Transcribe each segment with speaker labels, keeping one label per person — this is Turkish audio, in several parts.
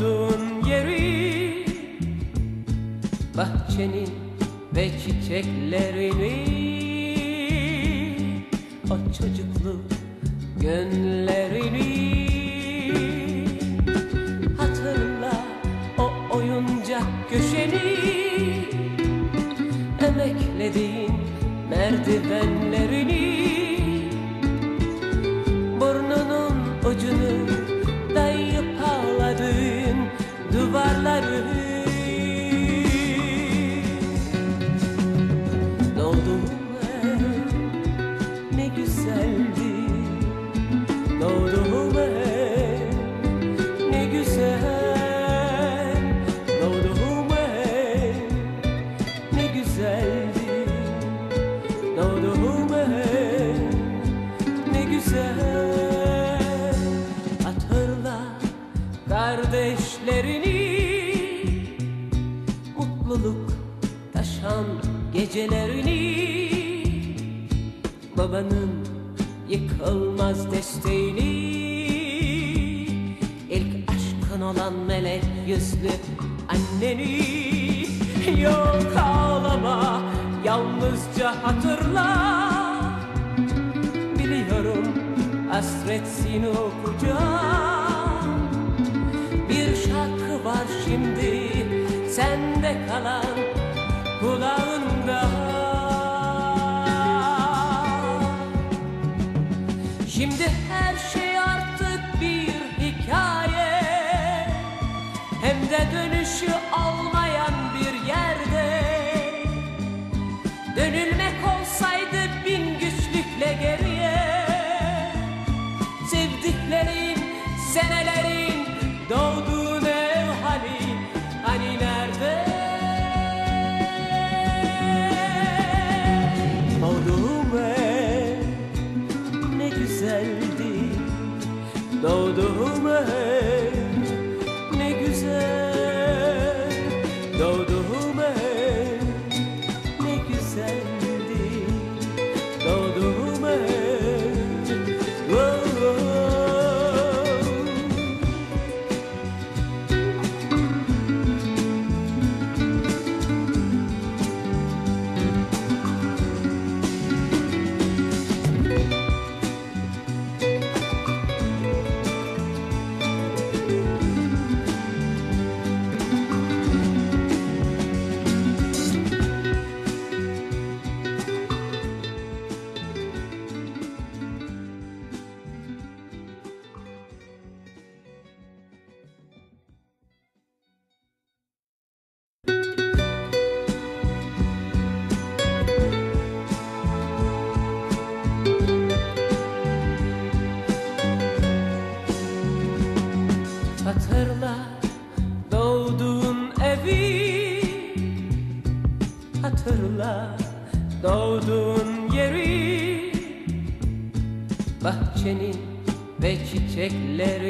Speaker 1: Doğduğun yeri. Bahçenin ve çiçeklerini. O çocukluk günlerini Hatırla o oyuncak köşeni. Emeklediğin merdivenlerini Babanın yıkılmaz desteğini. İlk aşkın olan melek yüzlü anneni. Yok ağlama yalnızca hatırla. Biliyorum hasretsin o kucak Bir şarkı var şimdi sende kalan Doğduğum ev ne güzel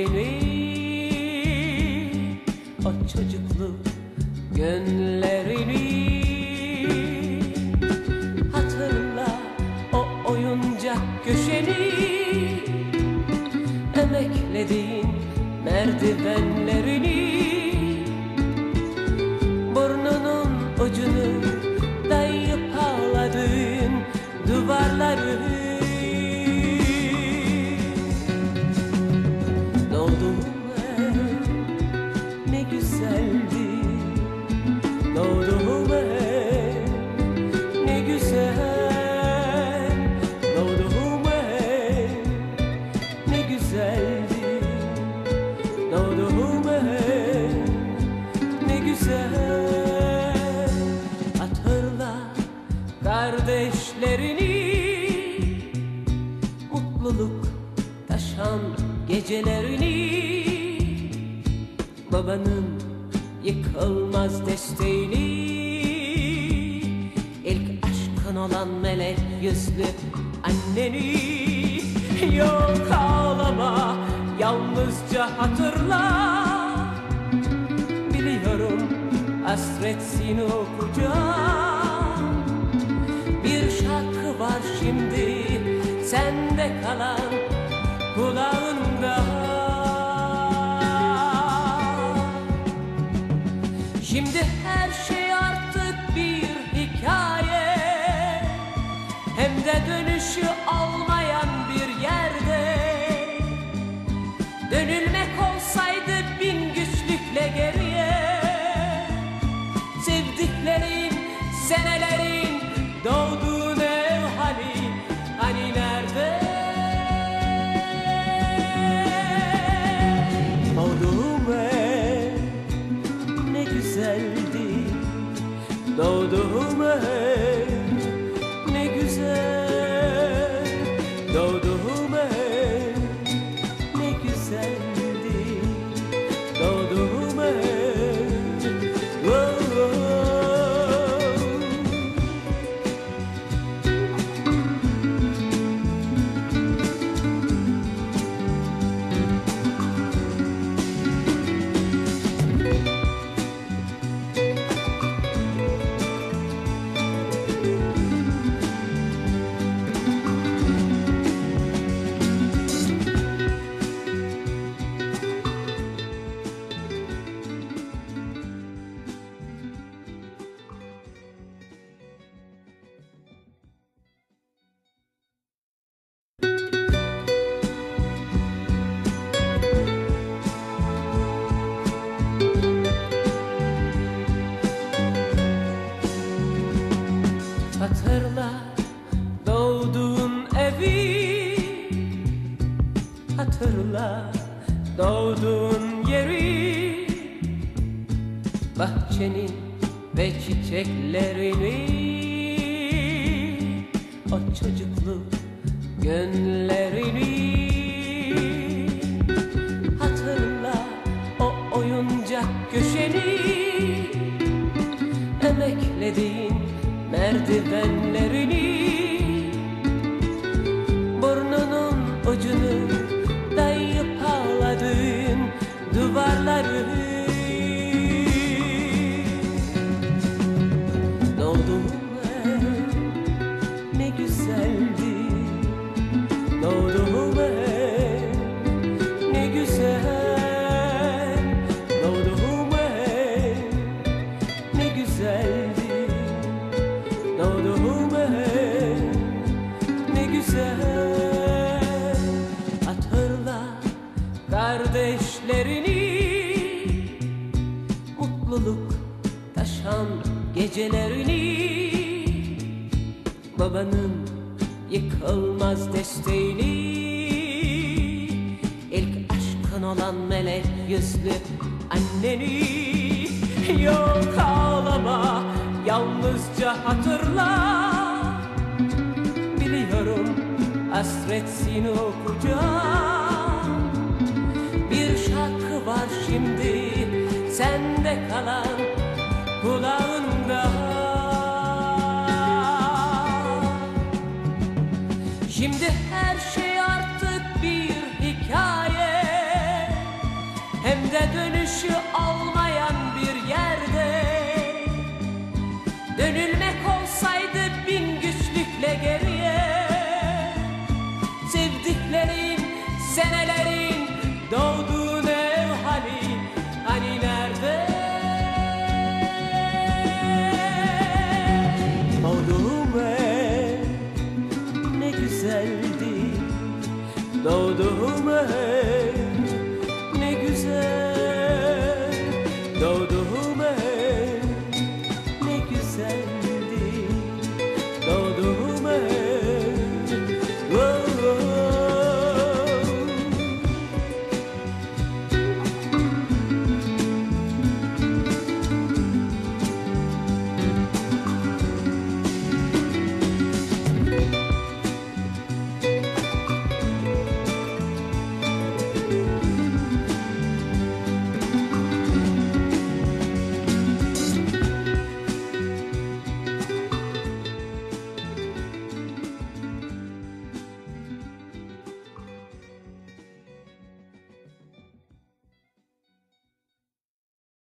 Speaker 1: çiçeklerini O çocukluk günlerini Hatırla o oyuncak köşeni. Emeklediğin merdivenlerini Burnunun ucunu ne güzel Doğduğum ne güzeldi Doğduğum ne güzel Hatırla kardeşlerini. Mutluluk taşan gecelerini. Babanın yıkılmaz desteğini olan melek yüzlü anneni. Yok ağlama yalnızca hatırla. Biliyorum hasret okuyacağım. Bir şarkı var şimdi sende kalan kulağında. Şimdi her şey aynı. Dönüşü al. hatırla doğduğun yeri. Bahçenin ve çiçeklerini. O çocukluk günlerini Doğduğumu ne güzel Hatırla kardeşlerini. Mutluluk taşan gecelerini. Babanın yıkılmaz desteğini. İlk aşkın olan melek yüzlü anneni. Yok ağlama yalnızca hatırla. Biliyorum hasret seni okuyacağım Bir şarkı var şimdi sende kalan. the home ahead.